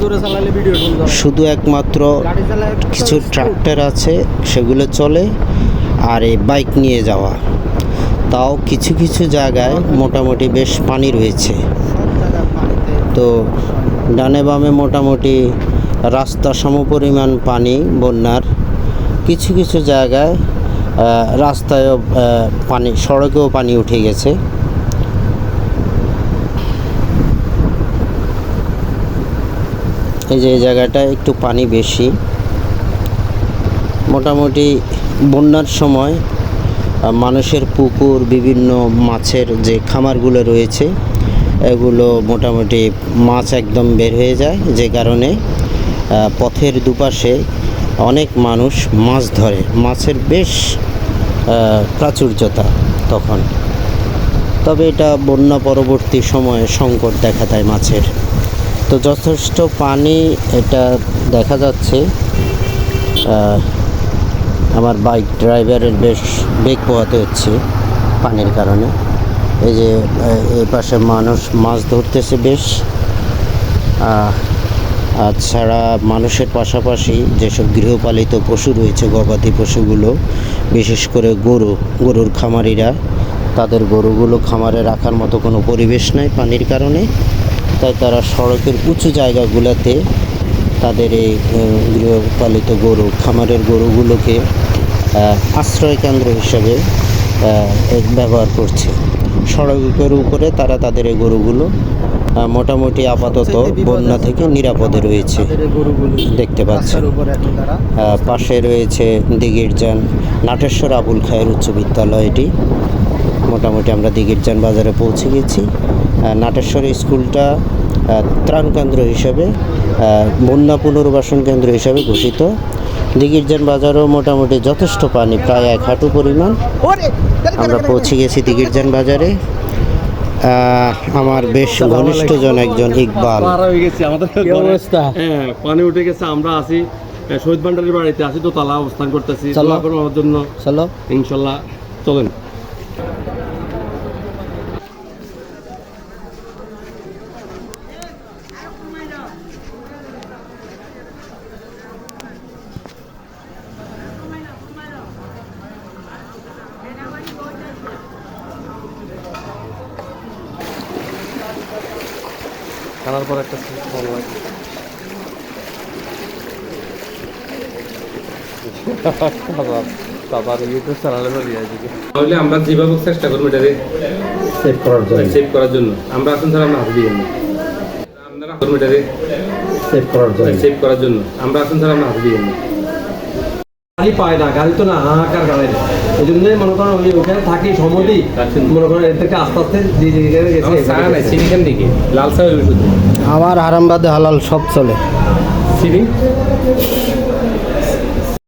জোরে চালালে ভিডিও শুধু একমাত্র কিছু ট্রাক্টর আছে সেগুলো চলে আর এই বাইক নিয়ে যাওয়া। তাও কিছু কিছু জায়গায় মোটামুটি বেশ পানি রয়েছে। তো ডানে বামে মোটামুটি রাস্তা সমপরিমাণ পানি বন্যার। কিছু কিছু জায়গায় রাস্তায়ও পানি সড়কেও পানি উঠে গেছে। এই যে এই জায়গাটায় একটু পানি বেশি। মোটামুটি বন্যার সময় মানুষের পুকুর, বিভিন্ন মাছের যে খামারগুলো রয়েছে, এগুলো মোটামুটি মাছ একদম বের হয়ে যায়। যে কারণে পথের দুপাশে অনেক মানুষ মাছ ধরে। মাছের বেশ প্রাচুর্যতা তখন। তবে এটা বন্যা পরবর্তী সময়ে সংকট দেখা দেয় মাছের। তো যথেষ্ট পানি এটা দেখা যাচ্ছে। আমার বাইক ড্রাইভারের বেশ বেগ পোহাতে হচ্ছে পানির কারণে। এই যে এই পাশে মানুষ মাছ ধরতেছে বেশ। আর ছাড়া মানুষের পাশাপাশি যেসব গৃহপালিত পশু রয়েছে, গবাদি পশুগুলো, বিশেষ করে গরু, গরুর খামারিরা, তাদের গরুগুলো খামারে রাখার মতো কোনো পরিবেশ নাই পানির কারণে। তাই তারা সড়কের উঁচু জায়গাগুলোতে তাদের এই গৃহপালিত গরু খামারের গরুগুলোকে আহ, আশ্রয় কেন্দ্র হিসেবে ব্যবহার করছে। সড়কের উপরে তারা তাদের এই গরুগুলো মোটামুটি আপাতত বন্যা থেকে নিরাপদে রয়েছে। দেখতে পাচ্ছেন। পাশে রয়েছে দিগিরজান নাটেশ্বর আবুল খায়ের উচ্চ বিদ্যালয় এটি। মোটামুটি আমরা দিগিরজান বাজারে পৌঁছে গেছি। নাটেশ্বর স্কুলটা ত্রাণ কেন্দ্র হিসেবে বন্যা পুনর্বাসন কেন্দ্র হিসেবে ঘোষিত। দিগিরজান বাজারও মোটামুটি যথেষ্ট পানি প্রায় এক হাঁটু পরিমাণ। আমরা পৌঁছে গেছি দিগিরজান বাজারে আহ, আমার বেশ ঘনিষ্ঠজন একজন ইকবাল। হয়ে গেছি আমাদের কি ঘরে- অবস্থা? হ্যাঁ পানি উঠে গেছে আমরা আছি শহীদ ভান্ডারের বাড়িতে আছি তো তালা অবস্থান করতেছি। জন্য। চলো। ইনশাল্লাহ চলেন। খানার পর একটা ভালো লাগে। ইউটিউব চ্যানেলে চলে আসবে তাহলে আমরা যেভাবে চেষ্টা করব এটাকে সেভ করার সেভ করার জন্য। আমরা এখন স্যার আমরা হাতে দিয়ে আপনারা করব এটাকে সেভ করার সেভ করার জন্য। আমরা এখন স্যার আমরা হাতে দিয়ে গাড়ি পায় না গালি তো না হাহাকার গাড়ি এই জন্যই মনে করেন ওই ওখানে থাকি সমতি রাখছেন। মনে করেন এর থেকে আস্তে আস্তে গেছে চিনিখান দিকে লাল চা আমার আরামবাদে হালাল সব চলে। চিনি?